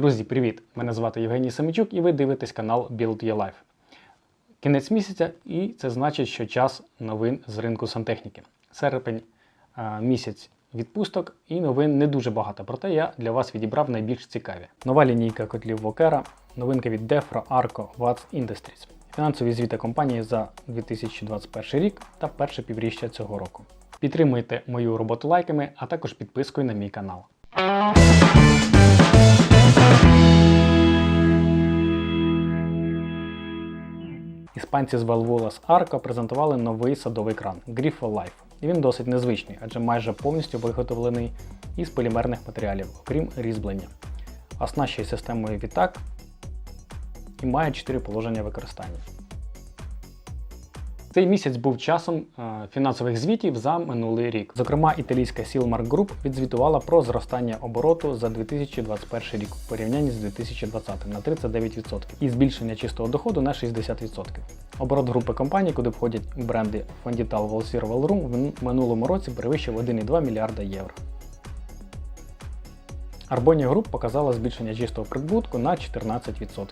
Друзі, привіт! Мене звати Євгеній Семичук і ви дивитесь канал Build Your Life. Кінець місяця, і це значить, що час новин з ринку сантехніки. Серпень місяць відпусток і новин не дуже багато, проте я для вас відібрав найбільш цікаві. Нова лінійка котлів Вокера, новинка від Defro, Arco, Watts Industries, фінансові звіти компанії за 2021 рік та перше півріччя цього року. Підтримуйте мою роботу лайками, а також підпискою на мій канал. Іспанці з Valvolas Arco презентували новий садовий кран Grifo Life. Він досить незвичний, адже майже повністю виготовлений із полімерних матеріалів, окрім різьблення. Оснащує системою відтак і має 4 положення використання. Цей місяць був часом е, фінансових звітів за минулий рік. Зокрема, італійська Silmar Group відзвітувала про зростання обороту за 2021 рік в порівнянні з 2020 на 39% і збільшення чистого доходу на 60%. Оборот групи компаній, куди входять бренди Fondital, Volsir, Valrum, в минулому році перевищив 1,2 мільярда євро. Arbonia Group показала збільшення чистого прибутку на 14%.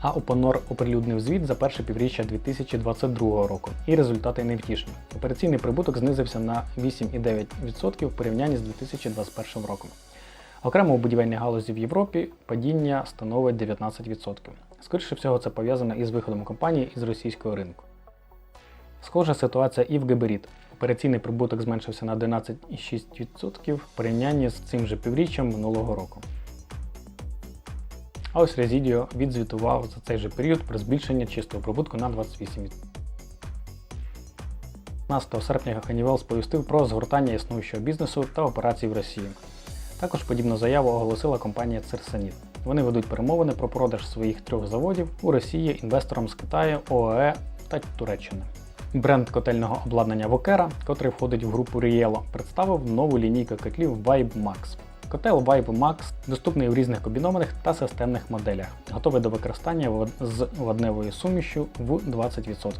А Опонор оприлюднив звіт за перше півріччя 2022 року, і результати невтішні. Операційний прибуток знизився на 8,9% в порівнянні з 2021 роком. Окремо у будівельній галузі в Європі падіння становить 19%. Скоріше всього, це пов'язано із виходом компанії із російського ринку. Схожа ситуація і в Геберіт. Операційний прибуток зменшився на 11,6% в порівнянні з цим же півріччям минулого року. А ось Resideo відзвітував за цей же період про збільшення чистого прибутку на 28%. 15 серпня Honeywell сповістив про згортання існуючого бізнесу та операцій в Росії. Також подібну заяву оголосила компанія Церсаніт. Вони ведуть перемовини про продаж своїх трьох заводів у Росії інвесторам з Китаю, ОАЕ та Туреччини. Бренд котельного обладнання Вокера, котрий входить в групу Riello, представив нову лінійку котлів Vibe Max. Котел Vibe Max доступний у різних комбінованих та системних моделях, готовий до використання з водневою сумішю в 20%.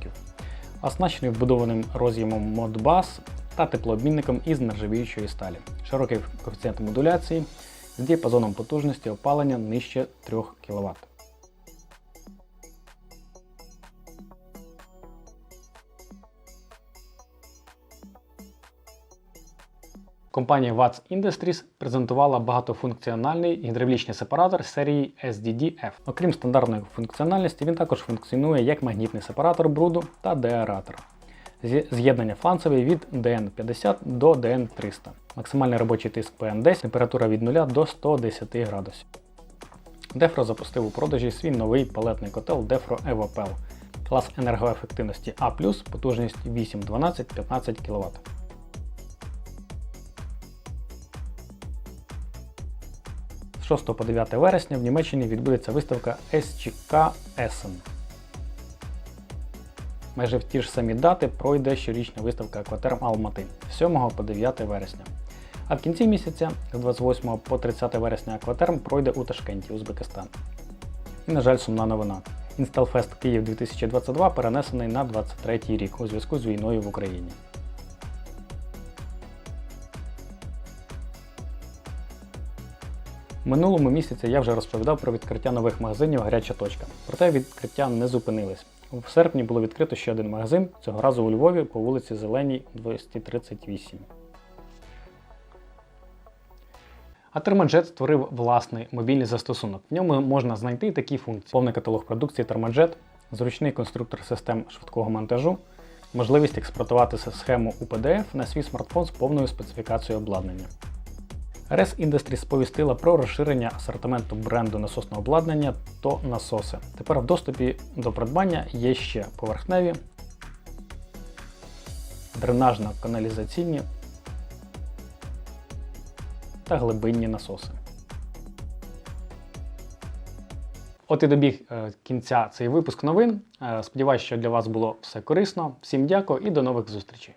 Оснащений вбудованим роз'ємом Modbus та теплообмінником із нержавіючої сталі, широкий коефіцієнт модуляції з діапазоном потужності опалення нижче 3 кВт. Компанія Watts Industries презентувала багатофункціональний гідравлічний сепаратор серії SDD-F. Окрім стандартної функціональності, він також функціонує як магнітний сепаратор бруду та деаератор. З'єднання фланцеве від DN50 до DN300. Максимальний робочий тиск PM10, температура від 0 до 110 градусів. Defro запустив у продажі свій новий палетний котел Defro EvoPel. Клас енергоефективності А+, потужність 8, 12, 15 кВт. 6 по 9 вересня в Німеччині відбудеться виставка SCK Essen. Майже в ті ж самі дати пройде щорічна виставка Акватерм Алмати з 7 по 9 вересня. А в кінці місяця, з 28 по 30 вересня, Акватерм пройде у Ташкенті, Узбекистан. І, на жаль, сумна новина. Інсталфест Київ 2022 перенесений на 23 рік у зв'язку з війною в Україні. Минулому місяці я вже розповідав про відкриття нових магазинів Гаряча точка. Проте відкриття не зупинились. В серпні було відкрито ще один магазин, цього разу у Львові по вулиці Зеленій 238. А Thermojet створив власний мобільний застосунок. В ньому можна знайти такі функції: повний каталог продукції Thermojet, зручний конструктор систем швидкого монтажу, можливість експортувати схему у PDF на свій смартфон з повною специфікацією обладнання. RS Industries сповістила про розширення асортименту бренду насосного обладнання то насоси. Тепер в доступі до придбання є ще поверхневі, дренажно-каналізаційні та глибинні насоси. От і добіг е, кінця цей випуск новин. Е, Сподіваюсь, що для вас було все корисно. Всім дякую і до нових зустрічей.